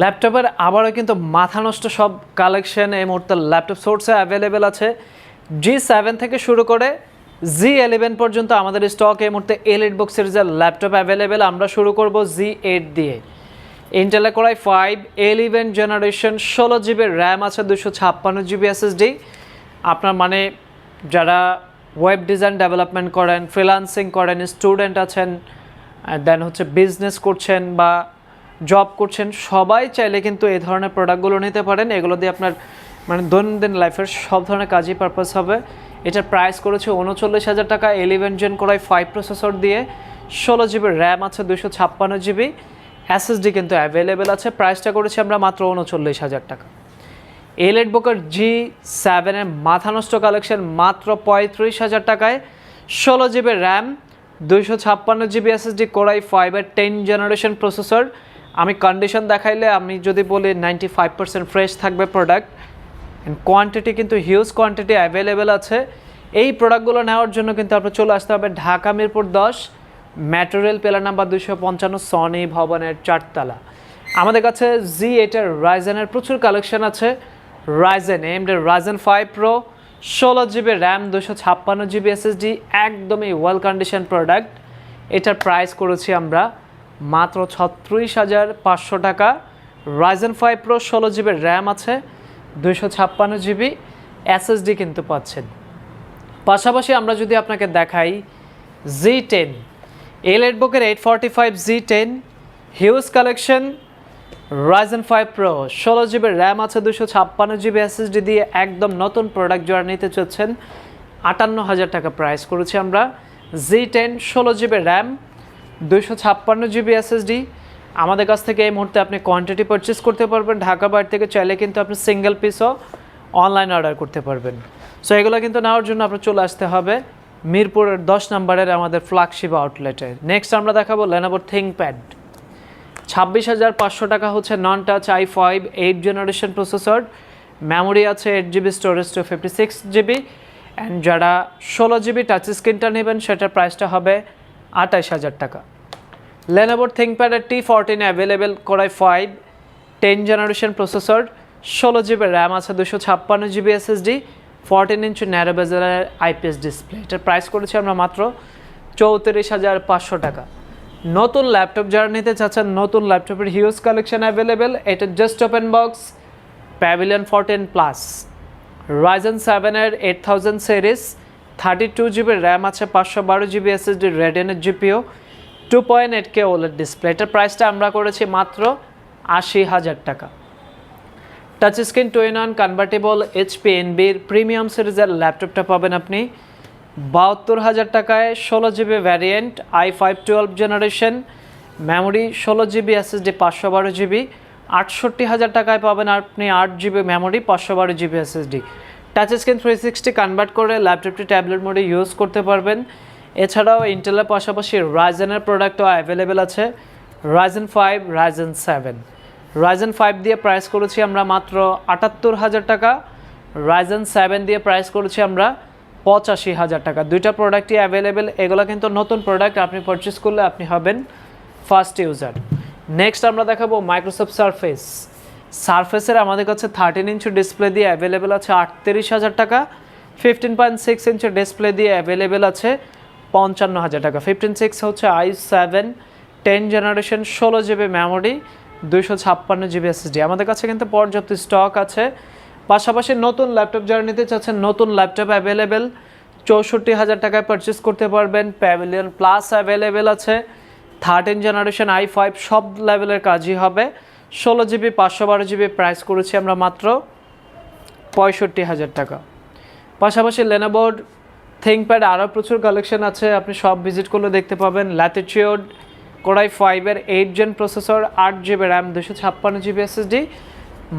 ল্যাপটপের আবারও কিন্তু মাথা নষ্ট সব কালেকশন এই মুহূর্তে ল্যাপটপ সোর্সে অ্যাভেলেবেল আছে। জি সেভেন থেকে শুরু করে জি এলেভেন পর্যন্ত আমাদের স্টক এই মুহূর্তে এলিট বক্সের সিরিজের ল্যাপটপ অ্যাভেলেবেল আমরা শুরু করব জি এইট দিয়ে। ইন্টেলে core i five eleven generation ষোলো জিবি র্যাম আছে দুশো ছাপ্পান্ন জিবি এসএসডি আপনার মানে যারা ওয়েব ডিজাইন ডেভেলপমেন্ট করেন ফ্রিলান্সিং করেন স্টুডেন্ট আছেন দেন হচ্ছে বিজনেস করছেন বা জব করছেন, সবাই চাইলে কিন্তু এই ধরনের প্রোডাক্টগুলো নিতে পারেন। এগুলো দিয়ে আপনার মানে দৈনন্দিন লাইফের সব ধরনের কাজই পারপাস হবে। এটার প্রাইস করেছে উনচল্লিশ হাজার টাকা eleven gen core i five processor দিয়ে। ষোলো জিবি র্যাম আছে দুশো ছাপ্পান্ন জিবি এসএসডি কিন্তু অ্যাভেলেবেল আছে প্রাইসটা করেছি আমরা মাত্র উনচল্লিশ হাজার টাকা। এলেট বুকের জি সেভেনের মাথা নষ্ট কালেকশন মাত্র পঁয়ত্রিশ হাজার টাকায়। ষোলো জিবি র্যাম দুইশো ছাপ্পান্ন জিবি এসএসডি কোরাই ফাইভের টেন জেনারেশন প্রসেসর আমি কন্ডিশন দেখাইলে আমি যদি বলি নাইনটি ফাইভ পার্সেন্ট ফ্রেশ থাকবে প্রোডাক্ট কোয়ান্টিটি কিন্তু হিউজ কোয়ান্টিটি অ্যাভেলেবেল আছে। এই প্রোডাক্টগুলো নেওয়ার জন্য কিন্তু আপনার চলে আসতে হবে ঢাকা মিরপুর দশ ম্যাটেরিয়াল পেলার নাম্বার দুশো পঞ্চান্ন সনি ভবনের চারতলা। আমাদের কাছে জি এটার রাইজেনের প্রচুর কালেকশন আছে। রাইজেন এমডের রাইজেন ফাইভ প্রো ষোলো জিবি র্যাম দুশো ছাপ্পান্ন জিবি এসএসডি একদমই ওয়েল কন্ডিশন প্রোডাক্ট এটার প্রাইস করেছি আমরা মাত্র ছত্রিশ হাজার পাঁচশো টাকা। রাইজেন ফাইভ প্রো ষোলো জিবির র্যাম আছে, দুইশো ছাপ্পান্ন জিবি এসএসডি কিন্তু পাচ্ছেন। পাশাপাশি আমরা যদি আপনাকে দেখাই জি টেন এল বুকের eight forty five G ten huge collection Ryzen five pro ষোলো জিবি র্যাম আছে দুশো ছাপ্পান্ন জিবি এসএসডি দিয়ে একদম নতুন প্রোডাক্ট যারা নিতে চাচ্ছেন আটান্ন হাজার টাকা প্রাইস করেছি আমরা। জি টেন ষোলো জিবি র্যাম দুশো ছাপ্পান্ন জিবি এসএসডি আমাদের কাছ থেকে এই মুহূর্তে আপনি কোয়ান্টিটি পারচেস করতে পারবেন। ঢাকা বাইরে থেকে চাইলে কিন্তু আপনি সিঙ্গেল পিসও অনলাইন অর্ডার করতে পারবেন। সো এগুলো কিন্তু নেওয়ার জন্য আপনার চলে আসতে হবে মিরপুরের দশ নম্বরের আমাদের ফ্ল্যাগশিপ আউটলেটে নেক্সট আমরা দেখাবো লেনোভোর থিঙ্কপ্যাড ছাব্বিশ হাজার পাঁচশো টাকা হচ্ছে non touch i five eight generation processor memory আছে eight GB storage two fifty six GB and যারা ষোলো জিবি টাচ স্ক্রিনটা নেবেন, সেটার প্রাইসটা হবে আঠাইশ হাজার টাকা। লেনোভোর থিঙ্কপ্যাডের T fourteen available core i five ten generation processor ষোলো জিবি র্যাম আছে, দুশো ছাপ্পান্ন GB SSD fourteen inch narrow বেজারের IPS display এটার প্রাইস করেছি আমরা মাত্র চৌত্রিশ হাজার পাঁচশো টাকা। নতুন ল্যাপটপ যারা নিতে চাচ্ছেন, নতুন ল্যাপটপের হিউজ কালেকশন অ্যাভেলেবেল এটা just open box Pavilion fourteen plus Ryzen সেভেনের eight thousand series thirty two GB RAM আছে, পাঁচশো বারো GB SSD রেডেনের GPU two point eight K ওলের ডিসপ্লে এটার প্রাইসটা আমরা করেছি মাত্র আশি হাজার টাকা। Touch screen two in one convertible HP এনবির premium সিরিজের ল্যাপটপটা পাবেন আপনি বাহাত্তর হাজার টাকায় ষোলো GB variant i five twelve generation memory ষোলো জিবি এসএসডি পাঁচশো বারো জিবি আটষট্টি হাজার টাকায় পাবেন আপনি আট জিবি মেমোরি পাঁচশো বারো GB SSD touch screen three sixty convert করে ল্যাপটপটি ট্যাবলেট মোডে ইউজ করতে পারবেন। এছাড়াও ইন্টেলের পাশাপাশি রাইজেনের প্রোডাক্টও অ্যাভেলেবেল আছে। Ryzen five Ryzen seven Ryzen five দিয়ে প্রাইস করেছি আমরা মাত্র আটাত্তর হাজার টাকা। রাইজেন সেভেন দিয়ে প্রাইস করেছি আমরা পঁচাশি হাজার টাকা। দুইটা প্রোডাক্টই অ্যাভেলেবেল এগুলো কিন্তু নতুন প্রোডাক্ট আপনি পারচেস করলে আপনি হবেন ফার্স্ট ইউজার নেক্সট আমরা দেখাবো মাইক্রোসফট সারফেস সারফেসের আমাদের কাছে থার্টিন ইঞ্চি ডিসপ্লে দিয়ে অ্যাভেলেবেল আছে আটত্রিশ হাজার টাকা। Fifteen point six inch display দিয়ে অ্যাভেলেবেল আছে পঞ্চান্ন হাজার টাকা। ফিফটিন সিক্স হচ্ছে আই সেভেন টেন জেনারেশন ষোলো জিবি মেমোরি দুইশো ছাপ্পান্ন জিবি এসএসডি আমাদের কাছে কিন্তু পর্যাপ্ত স্টক আছে। পাশাপাশি নতুন ল্যাপটপ যারা নিতে চাচ্ছেন, নতুন ল্যাপটপ অ্যাভেলেবেল চৌষট্টি হাজার টাকায় পারচেস করতে পারবেন। প্যাভিলিয়ন প্লাস অ্যাভেলেবেল আছে। থার্টিন জেনারেশন আই ফাইভ সব লেভেলের কাজই হবে। ষোলো জিবি পাঁচশো বারো জিবি প্রাইস করেছি আমরা মাত্র পঁয়ষট্টি হাজার টাকা। পাশাপাশি লেনোভোর থিঙ্কপ্যাড আরও প্রচুর কালেকশন আছে, আপনি সব ভিজিট করলে দেখতে পাবেন। ল্যাটিচিউড কোরাই ফাইভের এইট জেন প্রসেসর আট জিবি র্যাম দুশো ছাপ্পান্ন জিবি এসএসডি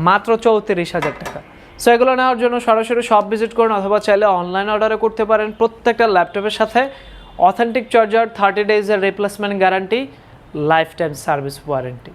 মাত্র চৌত্রিশ হাজার টাকা। সো এগুলো নেওয়ার জন্য সরাসরি সব ভিজিট করুন অথবা চাইলে অনলাইন অর্ডারও করতে পারেন প্রত্যেকটা ল্যাপটপের সাথে। Authentic charger thirty ডেজের replacement guarantee lifetime service warranty